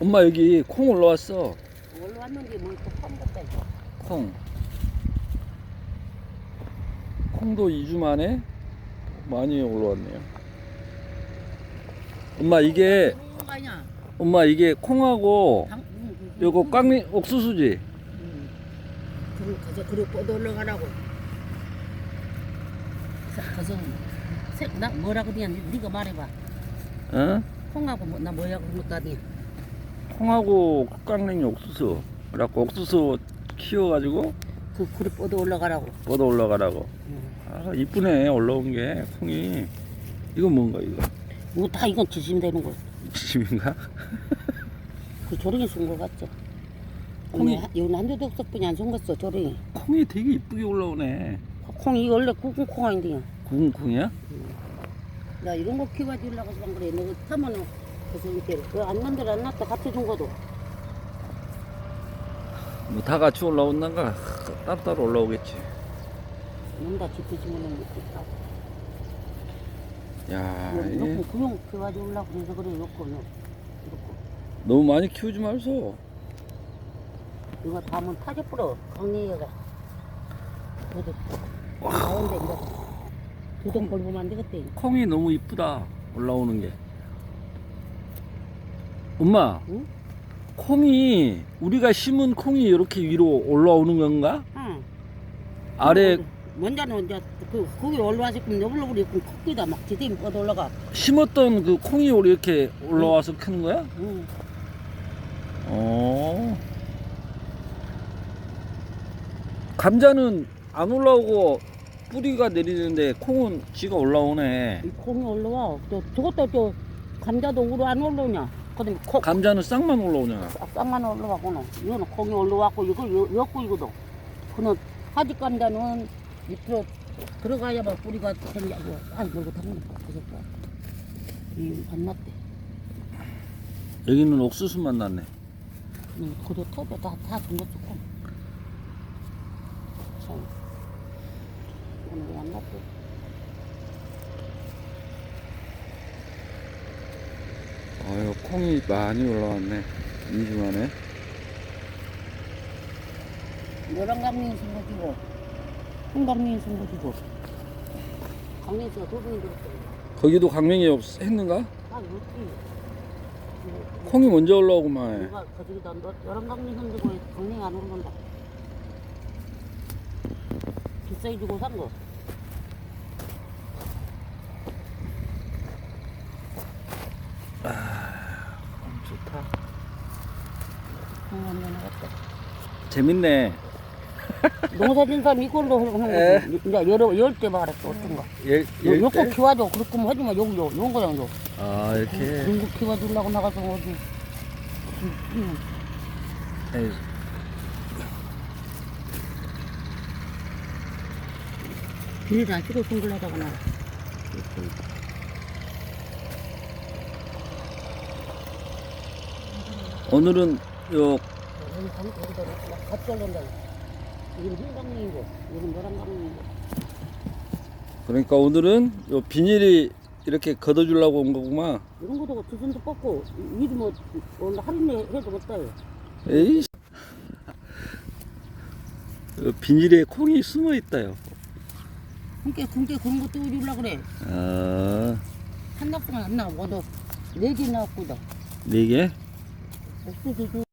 엄마 여기 콩 올라왔어. 올라왔는데 뭘또 이거. 콩. 콩도 2주 만에 많이 올라왔네요. 엄마 이게? 엄마 이게 콩하고 당- 응, 그- 요거 깡리 옥수수지. 응. 그리고 가서 그리고 뻗어 올라가라고. 자, 가서 색, 나 뭐라 그러냐? 네가 말해봐. 어? 콩하고 뭐, 나 뭐야 그러다니. 콩하고 깡냉이 옥수수. 그래갖고 옥수수 키워가지고 그 그리 뻗어 올라가라고. 뻗어 올라가라고. 응. 아 이쁘네 올라온 게 콩이. 이건 뭔가 이거? 이거 다 이건 지시면 되는 거야. 지심인가? 그 조ring이 쓴거 같죠? 콩이- 여기 한 대도 없었더니 안 숨겼어 조ring이. 콩이 되게 이쁘게 올라오네. 콩이 원래 굵은 콩 아닌데요. 구운 콩이야? 나 이런 거 키워주려고 한 그래. 너 타면은 그래서 이렇게 그안 만들 안 놨다 같이 준 거도. 뭐 다 같이 올라온단가 따로따로 올라오겠지. 뭔다 짚으시면은 이렇게 다. 야 이렇게 이게 구용 키워주려고 그래서 그래 놓고 너 이렇게 너무 많이 키우지 말소. 이거 다면 타져 뿌려 강리가. 저도 나온데 이거 두동 벌보면 안 되겠대. 콩이 너무 이쁘다 올라오는 게. 엄마, 응? 콩이 우리가 심은 콩이 이렇게 위로 올라오는 건가? 응. 아래 먼저는 이제 그 거기 올라와서 그럼 너블너블 있고 컸기다 막 지대면 뻗어 올라가. 심었던 그 콩이 이렇게 올라와서 크는 거야? 응. 어. 감자는 안 올라오고 뿌리가 내리는데 콩은 지가 올라오네. 이 콩이 올라와. 또 저것도 또 감자도 우로 안 올라오냐. 그다음에 콩 감자는 싹만 올라오냐? 싹만 올라가고는 이거는 콩이 올라왔고 이거 여- 엮고 이거도. 그는 하지 감자는 밑으로 들어가야만 뿌리가 생기고. 아이 뭘고 당근 그랬다. 이안 났대. 여기는 옥수수만 났네. 응. 그도 터져 다다 준거어 콩. 참. 오늘 왜안 났대? 아유, 콩이 많이 올라왔네. 2주 만에. 노란 강릉이 생겨지고 흰 강릉이 생겨지고 강릉에서 두 분이 들었어요. 거기도 강릉이 없, 했는가? 아 이렇게 콩이 먼저 올라오고만 해. 내가 거기다 노란 강릉이 생기고 강릉이 안 오른다. 비싸게 주고 산 거. 콩 완전 나갔다. 재밌네. 농사진 사람 이걸로 하는 에. 거지. 이제 여러 열대 말았어 어떤 거. 예, 요, 요거 키워줘. 그렇게 하지 마. 요거 요, 요거 그냥 요. 아, 이렇게. 중국 키워주려고 나가서 어디. 응. 에이, 안 쓰고 송글하다가 나. 오늘은 요 여기 강, 여기다 막 같이 올린다. 이건 흰 강릉이고, 이건 노란 강릉이고. 그러니까 오늘은 요 비닐이 이렇게 걷어주려고 온 거구만. 이런 것도 두 손도 뽑고, 미리 뭐, 오늘 할인해 해도 못다요. 에이. 요 비닐에 콩이 숨어 있다요. 군대 그런 것도 주려고 그래. 아, 한 낙동안 안 나와. 너, 네개 나왔거든. 네 개? 주